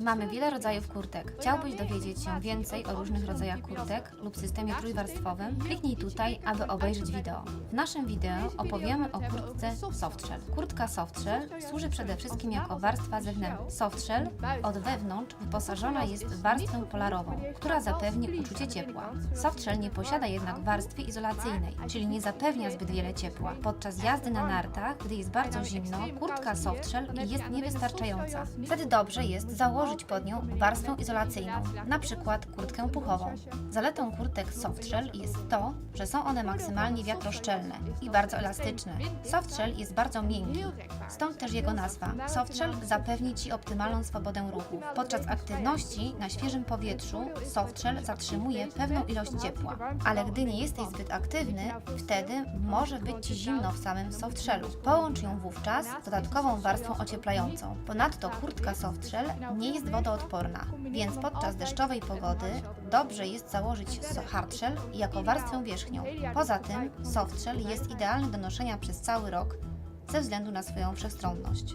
Mamy wiele rodzajów kurtek. Chciałbyś dowiedzieć się więcej o różnych rodzajach kurtek lub systemie trójwarstwowym? Kliknij tutaj, aby obejrzeć wideo. W naszym wideo opowiemy o kurtce softshell. Kurtka softshell służy przede wszystkim jako warstwa zewnętrzna. Softshell od wewnątrz wyposażona jest w warstwę polarową, która zapewni uczucie ciepła. Softshell nie posiada jednak warstwy izolacyjnej, czyli nie zapewnia zbyt wiele ciepła. Podczas jazdy na nartach, gdy jest bardzo zimno, kurtka softshell jest niewystarczająca. Wtedy dobrze jest założyć pod nią warstwę izolacyjną, na przykład kurtkę puchową. Zaletą kurtek softshell jest to, że są one maksymalnie wiatroszczelne i bardzo elastyczne. Softshell jest bardzo miękki, stąd też jego nazwa. Softshell zapewni Ci optymalną swobodę ruchu. Podczas aktywności na świeżym powietrzu softshell zatrzymuje pewną ilość ciepła, ale gdy nie jesteś zbyt aktywny, wtedy może być Ci zimno w samym softshellu. Połącz ją wówczas z dodatkową warstwą ocieplającą. Ponadto kurtka softshell nie jest wodoodporna, więc podczas deszczowej pogody dobrze jest założyć hardshell jako warstwę wierzchnią. Poza tym softshell jest idealny do noszenia przez cały rok ze względu na swoją wszechstronność.